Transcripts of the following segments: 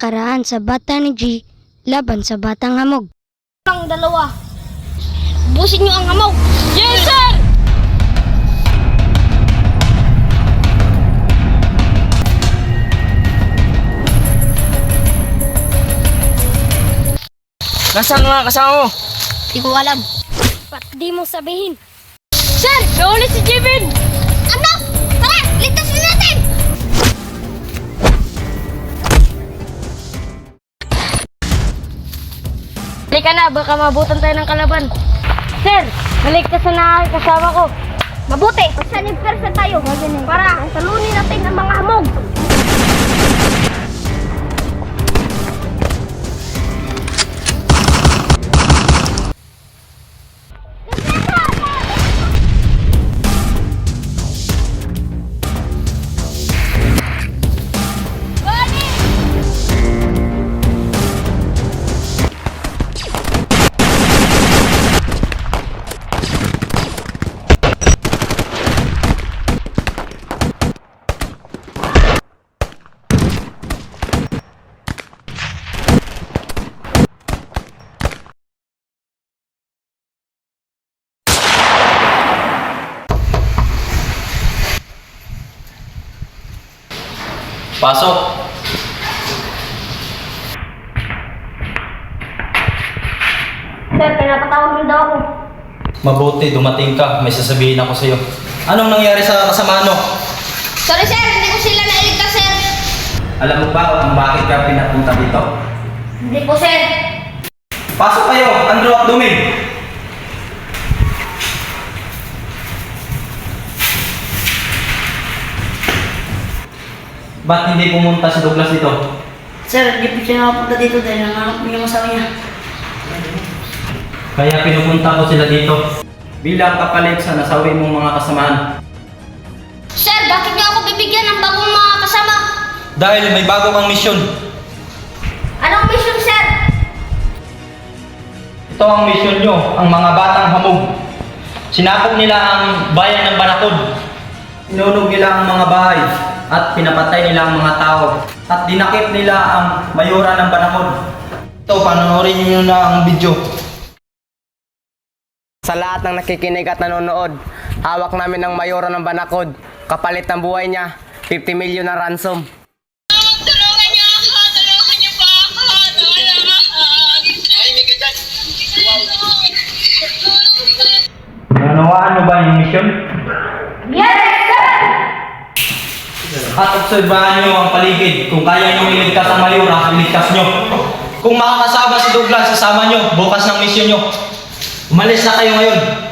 nakaraan sa bata ni G laban sa batang hamog. Ang dalawa. Busin niyo ang hamog. Yes, sir! Nasaan mga kasama mo? Di ko alam. Ba't di mo sabihin? Sir! Nahuli si Jibin! Ano? Halika na, baka mabutan tayo ng kalaban. Sir, naligtas na kasama ko. Mabuti, magsanib tayo. Para talunin natin ang mga hamog. Pasok. Sir, pinapatawag niyo daw ako. Mabuti, dumating ka. May sasabihin ako sa'yo. Anong nangyari sa kasama mo? Sorry sir, hindi ko sila nailigtas sir. Alam mo ba kung bakit ka pinapunta dito? Hindi po sir. Pasok kayo, Andrew at Dumig. Ba't hindi pumunta si Douglas dito? Sir, hindi po siya nakapunta dito dahil nanganap po yung asawa niya. Kaya pinupunta ko sila dito. Bilang kapalit sa nasawi mong mga kasamahan. Sir, bakit niyo ako bibigyan ng bagong mga kasama? Dahil may bago kang misyon. Anong mission sir? Ito ang misyon nyo, ang mga batang hamog. Sinakop nila ang bayan ng Banakod. Inunog nila ang mga bahay at pinapatay nila ang mga tao. At dinakip nila ang mayora ng Banakod. Ito, panoorin nyo na ang video. Sa lahat ng nakikinig at nanonood, hawak namin ng mayoro ng Banakod. Kapalit ng buhay niya, 50 milyon na ransom. Tulungan niyo ako! Tulungan niyo po ako! Nanawaan nyo ba yung misyon? Yes! At obserbahan nyo ang paligid. Kung kaya nyo iligtas ang mayora, iligtas nyo. Kung makakasama si Douglas, sasama nyo. Bukas ng misyon nyo. Umalis na kayo ngayon.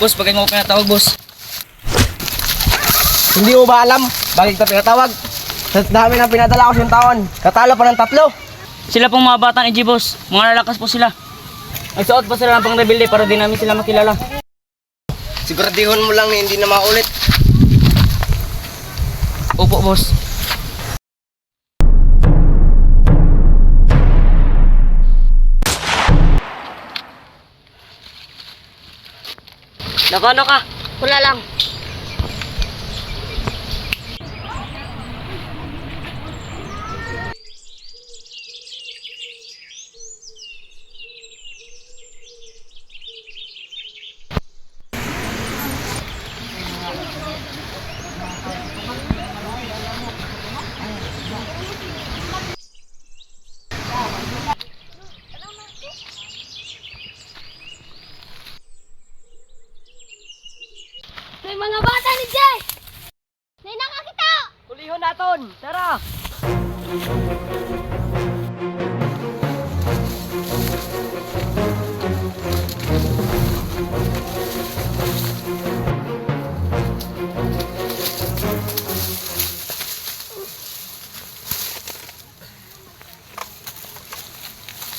Boss, pagka mo pinatawag, boss. Hindi mo ba alam? Bakit ka pinatawag? Sa dami ng pinadala ko siyang taon, katalo pa ng tatlo. Sila pong mga bata ni G-Boss. Mga lalakas po sila. Nagsuot pa sila ng pang rebelde para di namin sila makilala. Siguradihon mo lang na hindi na maulit. Opo, boss. Nakano ka? Wala lang.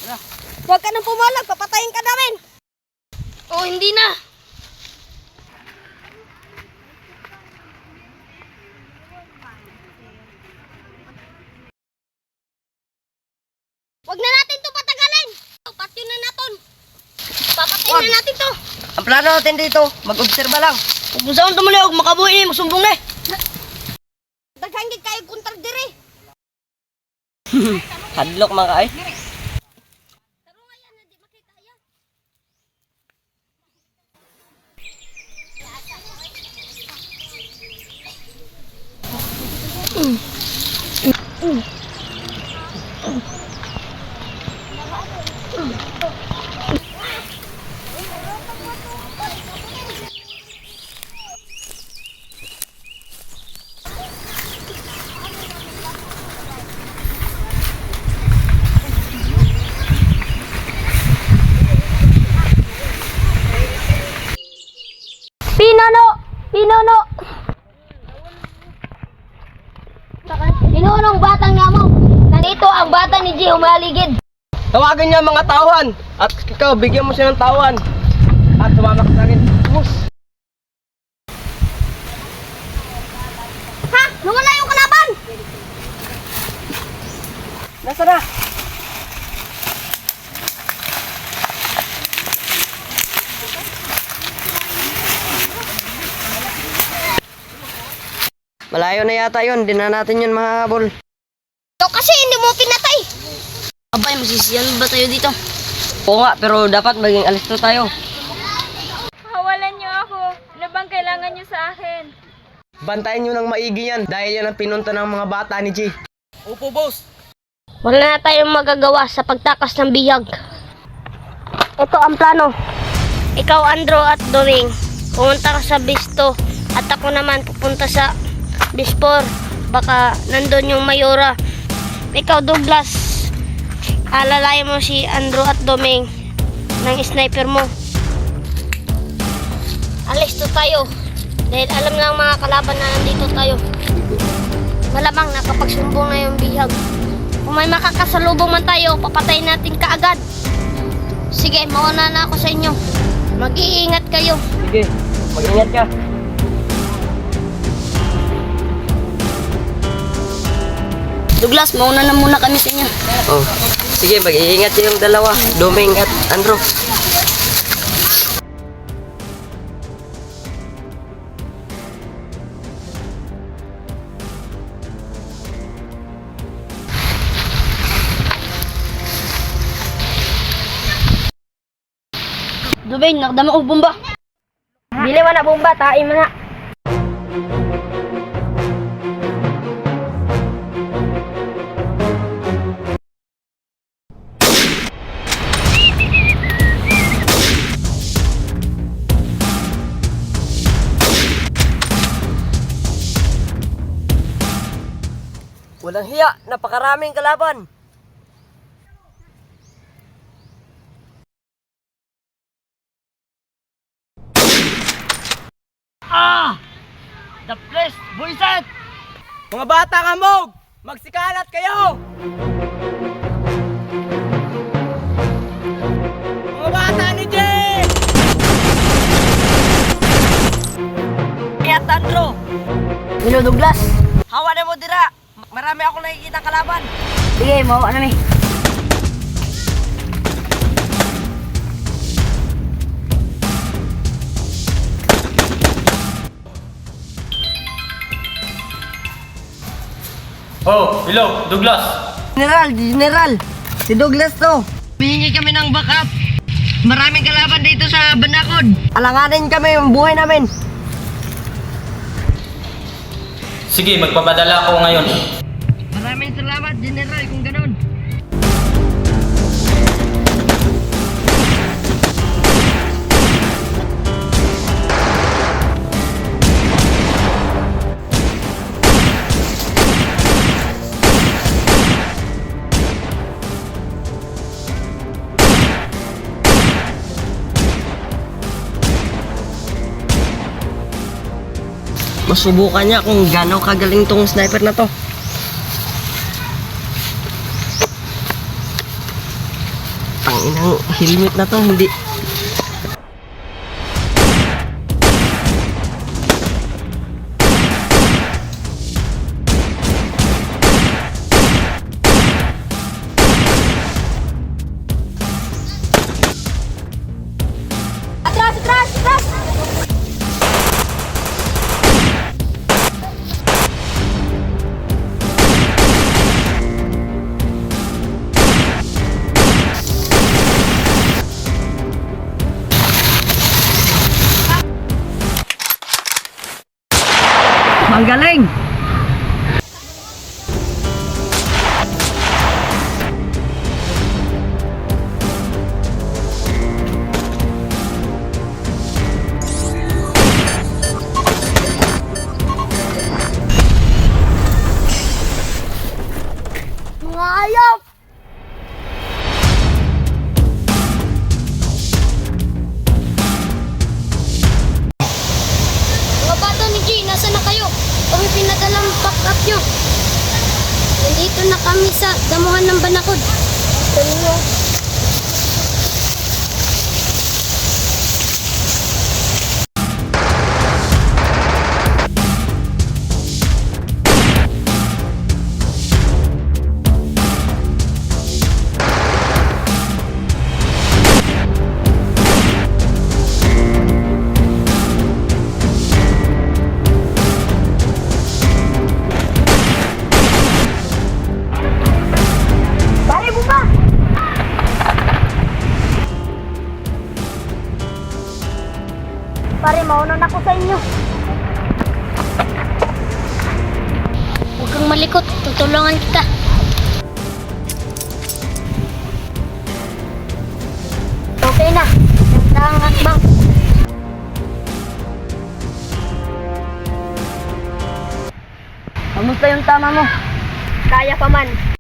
Huwag ka nang pumalag, papatayin ka namin! Oh, hindi na! Huwag na natin to patagalin! Patyo na natin! Papatayin na natin to! Ang plano natin dito, mag-obserba lang. Kung saan tumuli, huwag makabuhi ni, magsumbong na eh. Daghang gid kayo kontra dire! Hadlok mga ay. Taro nga yan, hindi makita yan. Pinuno! Pinuno! Pinunong batang namo. Nandito ang bata ni G umaligid. Tawagan niya mga tawan. At ikaw, bigyan mo siya ng tawan. At sumama ka sa akin. Bus. Ha? Nawala yung kalaban! Nasa na? Malayo na yata yun. Di na natin yun mahabol. Ito kasi hindi mo pinatay. Abay, masisiyan ba tayo dito? Oo nga, pero dapat maging alisto tayo. Hawalan niyo ako. Ano bang kailangan niyo sa akin? Bantayan nyo ng maigi yan dahil yan ang pinunta ng mga bata ni G. Opo, boss. Wala na tayong magagawa sa pagtakas ng bihag. Ito ang plano. Ikaw, Andro at Doming, pumunta ka sa Bisto at ako naman pupunta sa Bispor. Baka nandun yung Mayora. Ikaw, Douglas, alalayan mo si Andro at Doming ng sniper mo. Alis to tayo. Dahil alam ng mga kalaban na nandito tayo. Malamang nakapagsumbong na yung bihag. Kung may makakasalubong man tayo, papatayin natin kaagad. Sige, mauna na ako sa inyo. Mag-iingat kayo. Sige, mag-ingat ka. Douglas, mauna na muna kami sa inyo. Oh. Sige, mag-iingat yung dalawa. Doming at Andrew. Dubay, nakadama og bomba. Dili man na bomba, tae man na. Walang hiya, napakaraming kalaban. Ah! The place, buisit! Mga bata kamog! Magsikalat kayo! Mga bata ni G! Kaya Tandro, Hello, Douglas. hawa na mo dira. Marami ako nakikita kalaban. Sige, mawa na mi. Oh, hello, Douglas. General, General, si Douglas to. Humingi kami ng backup. Maraming kalaban dito sa Banakod. Alanganin kami yung buhay namin. Sige, magpapadala ako ngayon. Masubukan niya kung gaano kagaling tong sniper na to. Tanginang helmet na to, hindi. Na, ganda ang hakbang. Kamusta yung tama mo? Kaya pa man.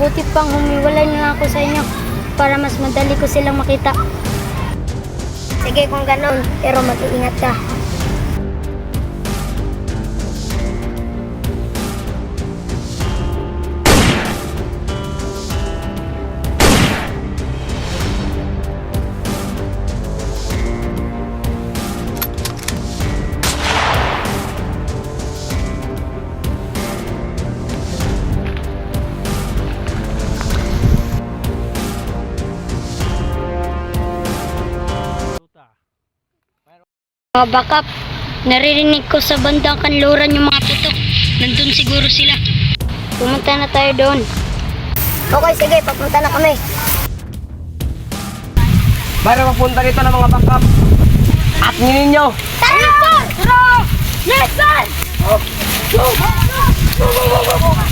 Mabuti pang humiwalay na ako sa inyo para mas madali ko silang makita. Sige kung ganon, pero mag-iingat ka. Mga bakap, naririnig ko sa bandang kanluran yung mga putok. Nandun siguro sila. Pumunta na tayo doon. Okay, sige, papunta na kami. Para mapunta dito ng mga backup. At ninyo! Tara! Tara! Yes, sir! Watay,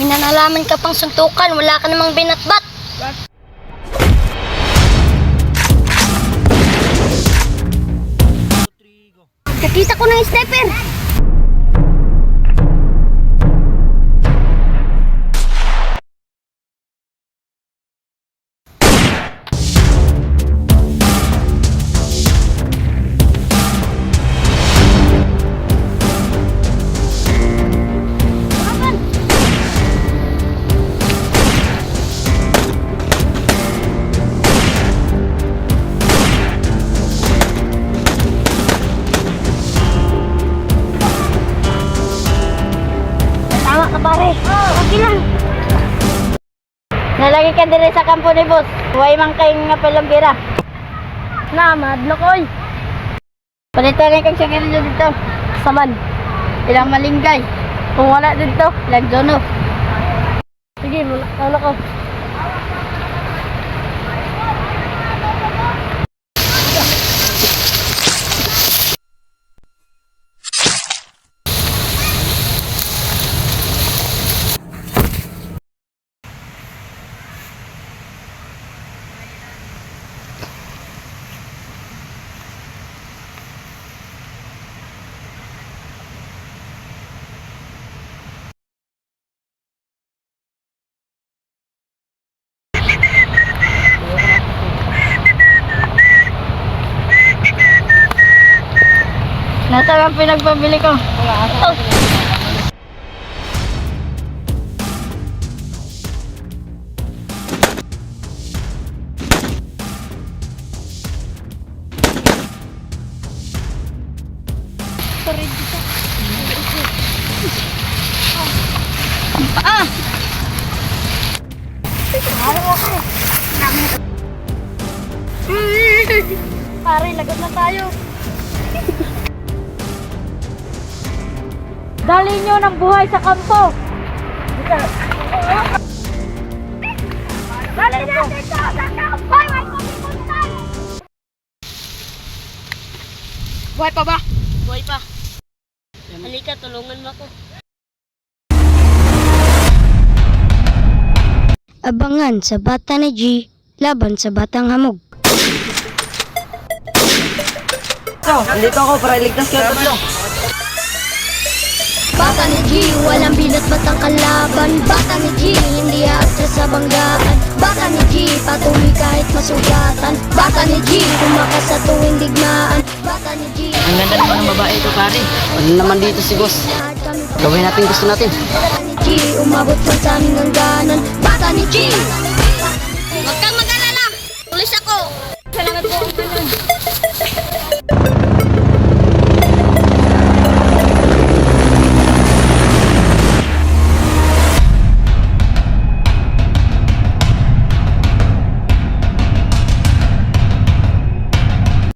Minanalaman ka pang suntukan, wala ka namang binatbat. Nakita ko ng sniper! Ka dire sa kampo ni boss. Huwag man kayo nga palambira. Na, madlokoy. Palitan kang sigarilyo dito. Saman. Ilang malinggay. Kung wala dito, ilang jono. Sige, ano ko. Ang pinagpabili ko? Pare, Ng buhay sa kampo. Dali natin to sa kampo. May pupunta. Buhay pa ba? Buhay pa. Halika, tulungan mo ako. Abangan sa Bata ni G laban sa Batang Hamog. So, andito ako para iligtas kayo tatlo. Bata ni G, walang bilat ba't kalaban? Bata ni G, hindi aasya sa banggaan. Bata ni G, patuloy kahit masugatan. Bata ni G, tumakas sa tuwing digmaan. Bata ni G Ang ganda naman ng babae ito pare. Ano naman dito si boss Gawin natin gusto natin. Bata ni G, umabot pa sa aming hangganan. Bata ni G! Huwag kang mag-alala, tulis ako. Salamat po,